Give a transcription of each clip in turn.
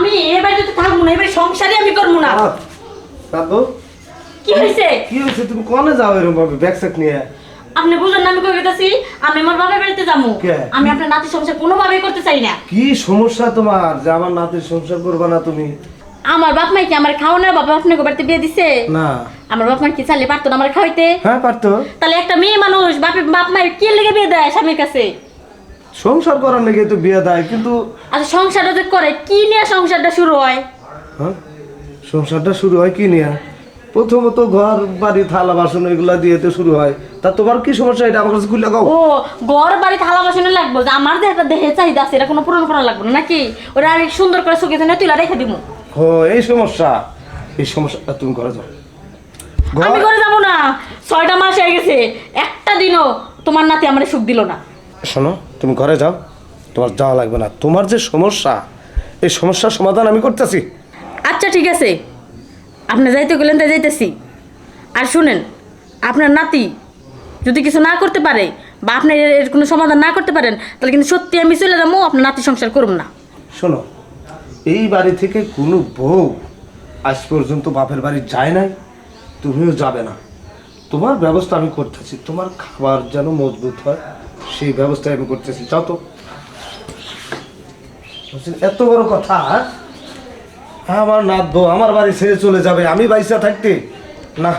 আমি এ বাড়িতে থাকব না এবারে সংসারই আমি করব না। দাদু কি হয়েছে? কি হয়েছে? তুমি কনে যাও এরকম ভাবে ব্যাগ নিয়ে? আপনি বুঝলেন না আমি কই গেছি আমি আমার বাবার বাড়িতে যাব। আমি আপনার নাতি সংসার কোনোভাবেই করতে চাই না। কি সমস্যা তোমার? যে আমার নাতির সংসার করবে না তুমি? আমার বাপ মাই কি আমার খাওয়ানোর বাবা আপনাকে বাড়িতে বিয়ে দিছে? না। আমার বাপ মা কি চালে পারতো না আমার খাওয়াইতে? হ্যাঁ পারতো। তাহলে একটা মেয়ে মানুষ বাপে বাপ মায়ের কি লেগে বিয়ে দেয় স্বামীর কাছে? সংসার করার লেগে তো বিয়ে দেয় কিন্তু আচ্ছা সংসারটা যে করে কি নিয়ে সংসারটা শুরু হয়? হ্যাঁ? সংসারটা শুরু হয় কি নিয়ে? প্রথমত ঘর বাড়ি থালা বাসন এগুলা দিয়ে তো শুরু হয়। তা তোমার কি সমস্যা এটা আমার কাছে খুলে গাও ও ঘর বাড়ি থালা বাসনে লাগবে? যে আমার যে একটা দেহে চাহিদা আছে এটা কোনো পূরণ করা লাগবে না নাকি? ওরা আর সুন্দর করে সুখে না তুইলা রেখে দিব ও এই সমস্যা। এই সমস্যাটা তুমি করে যাও। আমি করে যাব না। ছয়টা মাস হয়ে গেছে। একটা দিনও তোমার নাতি আমার সুখ দিল না। শোনো তুমি ঘরে যাও তোমার যাওয়া লাগবে না। তোমার যে সমস্যা এই সমস্যার সমাধান আমি করতেছি। আচ্ছা ঠিক আছে। আপনি যাইতে গেলেন তাই যাইতেছি। আর শুনেন আপনার নাতি যদি কিছু না করতে পারে বা আপনি এর কোনো সমাধান না করতে পারেন তাহলে কিন্তু সত্যি আমি চলে যাব আপনার নাতি সংসার করুন না। শোনো এই বাড়ি থেকে কোনো বউ আজ পর্যন্ত বাপের বাড়ি যায় নাই তুমিও যাবে না। তোমার ব্যবস্থা আমি করতেছি তোমার খাবার যেন মজবুত হয়। সেই ব্যবস্থা আমি করতেছি। যাও তো। এত বড় কথা? হ্যাঁ? আমার নাতবো আমার বাড়ি ছেড়ে চলে যাবে আমি বাইসা থাকতে? না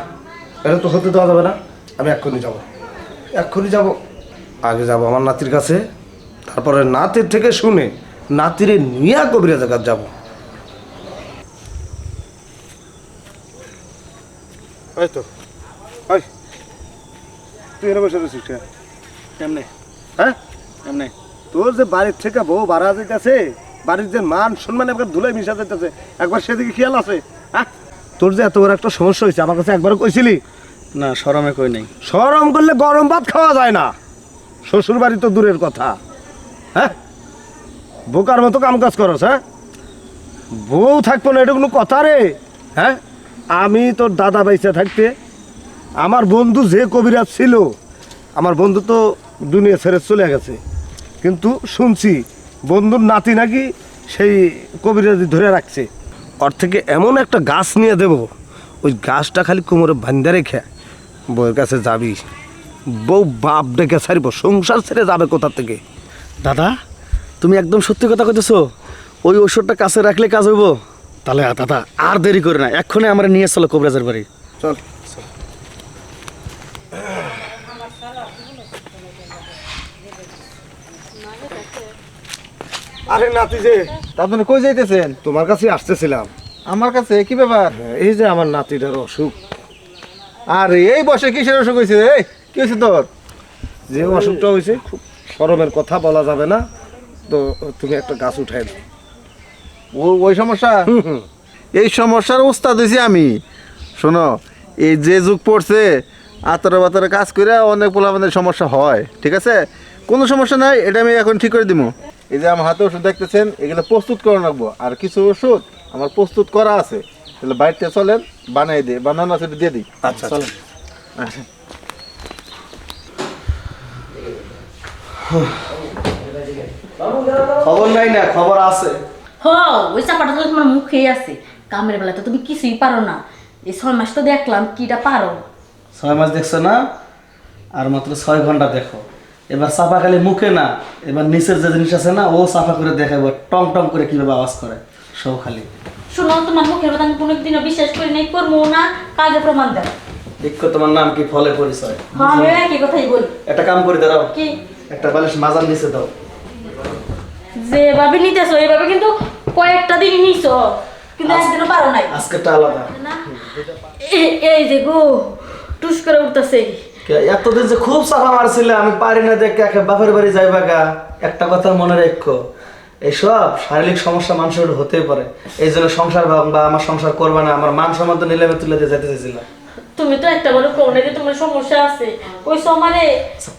এটা তো হতে দেওয়া যাবে না। আমি এক্ষুনি যাব। এক্ষুনি যাব। আগে যাব আমার নাতির কাছে তারপরে নাতির থেকে শুনে নাতিরে নিয়া কবিরা জায়গায় যাব। এই তো। তুই এনে বসে রয়েছিস কেমনে হ্যাঁ? কেমনে তোর যে বাড়ির থেকে বউ বাড়া যাইতেছে বাড়ির যে মান সম্মান একবার ধুলাই মিশা যাইতেছে একবার সেদিকে খেয়াল আছে হ্যাঁ? তোর যে এত বড় একটা সমস্যা হয়েছে আমার কাছে একবার কইছিলি? না সরমে কই নাই। সরম করলে গরম ভাত খাওয়া যায় না। শ্বশুর বাড়ি তো দূরের কথা হ্যাঁ? বোকার মতো কাম কাজ করস হ্যাঁ? বউ থাকব না এটা কোনো কথা রে হ্যাঁ? আমি তোর দাদা বাইসা থাকতে আমার বন্ধু যে কবিরাজ ছিল আমার বন্ধু তো দুনিয়া ছেড়ে চলে গেছে। কিন্তু শুনছি বন্ধুর নাতি নাকি সেই কবিরাজি ধরে রাখছে। ওর থেকে এমন একটা গাছ নিয়ে দেব ওই গাছটা খালি কোমরে বান্ধা রেখে বউয়ের কাছে যাবি। বউ বাপ ডেকে ছাড়ব সংসার ছেড়ে যাবে কোথা থেকে? দাদা তুমি একদম সত্যি কথা কইতেছো। ওই ওষুধটা কাছে রাখলে কাজ হইব। তাহলে দাদা আর দেরি করে না এক্ষণে আমরা নিয়ে চলো কবিরাজের বাড়ি। চল। আরে নাতি যে আপনি কই যাইতেছেন? তোমার কাছে আসতেছিলাম। আমার কাছে? কি ব্যাপার? এই যে আমার নাতিটার অসুখ। আর এই বসে কিসের অসুখ হয়েছে এই কি হয়েছে তোর? যে অসুখটা হয়েছে খুব গরমের কথা বলা যাবে না। তো তুমি একটা গাছ উঠাই দাও। ও- ওই সমস্যা। এই সমস্যার উস্তাদ হয়েছি আমি। শোনো এই যে যুগ পড়ছে আতরে বাতরে কাজ করে অনেক পোলাপানের সমস্যা হয় ঠিক আছে? কোনো সমস্যা নাই এটা আমি এখন ঠিক করে দিব এই যে আমার হাতে ওষুধ দেখতেছেন এগুলো প্রস্তুত করে রাখব। আর কিছু ওষুধ আমার প্রস্তুত করা আছে। তাহলে বাড়িতে চলেন বানাই দিই বানানো আছে দিয়ে দিই। আচ্ছা চলেন। আচ্ছা। খবর নাই না খবর আছে। হ ওই চাপাটা তো তোমার মুখেই আছে। কামের বেলা তো তুমি কিছুই পারো না। এই ছয় মাস তো দেখলাম কিটা পারো। ছয় মাস দেখছ না? আর মাত্র ছয় ঘণ্টা দেখো। এবার চাপা খালি মুখে না এবার নিচের যে জিনিস আছে না ও চাপা করে দেখাবো টং টং করে কীভাবে আওয়াজ করে সব খালি। শোনো তোমার মুখের কথা আমি কোনোদিনও বিশ্বাস করি নাই করব না কাজে প্রমাণ দেব দেখো তোমার নাম কি ফলে পরিচয়। হ্যাঁ আমি একই কথাই বলি। একটা কাম করে দাও কি? একটা বালিশ মাজার নিচে দাও। যেভাবে নিতেছো এইভাবে কিন্তু কয়েকটা দিন নিছো কিন্তু একদিনও পারো নাই। আজকেরটা আলাদা। এই যে গো টুস করে উঠতেছে। এতদিন যে খুব চাপা মারছিলে, আমি পারি না দেখে একে বাপের বাড়ি যাইবা গা। একটা কথা মনে রেখো এইসব শারীরিক সমস্যা মানুষের হতেই পারে। এই জন্য সংসার বা আমার সংসার করবে না, আমার মান সম্মান নিলামে তুলে দিয়ে যেতে চাইছিলাম। তুমি তো একটা বড় কোনে যে তোমার সমস্যা আছে। ওই সমানে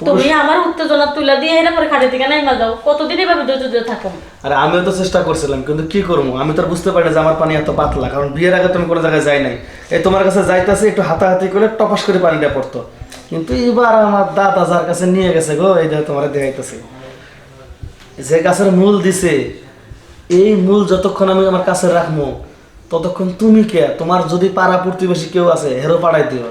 তুমি আমার উত্তেজনা তুলা দিয়ে এর পরে খাটে থেকে নাই যাও। কতদিন এভাবে ধৈর্য ধরে থাকো? আর আমিও তো চেষ্টা করছিলাম কিন্তু কি করব? আমি তো আর বুঝতে পারি না যে আমার পানি এত পাতলা কারণ বিয়ের আগে তুমি কোনো জায়গায় যাই নাই। এই তোমার কাছে যাইতাছি একটু হাতাহাতি করে টপাস করে পানিটা পড়তো। কিন্তু এবার আমার দাদা যার কাছে নিয়ে গেছে গো এই দেখো তোমার দেখাইতেছে। যে গাছের মূল দিছে এই মূল যতক্ষণ আমি আমার কাছে রাখব ততক্ষণ তুমি কে? তোমার যদি পাড়া প্রতিবেশী কেউ আছে হেরো পাড়াই দিও।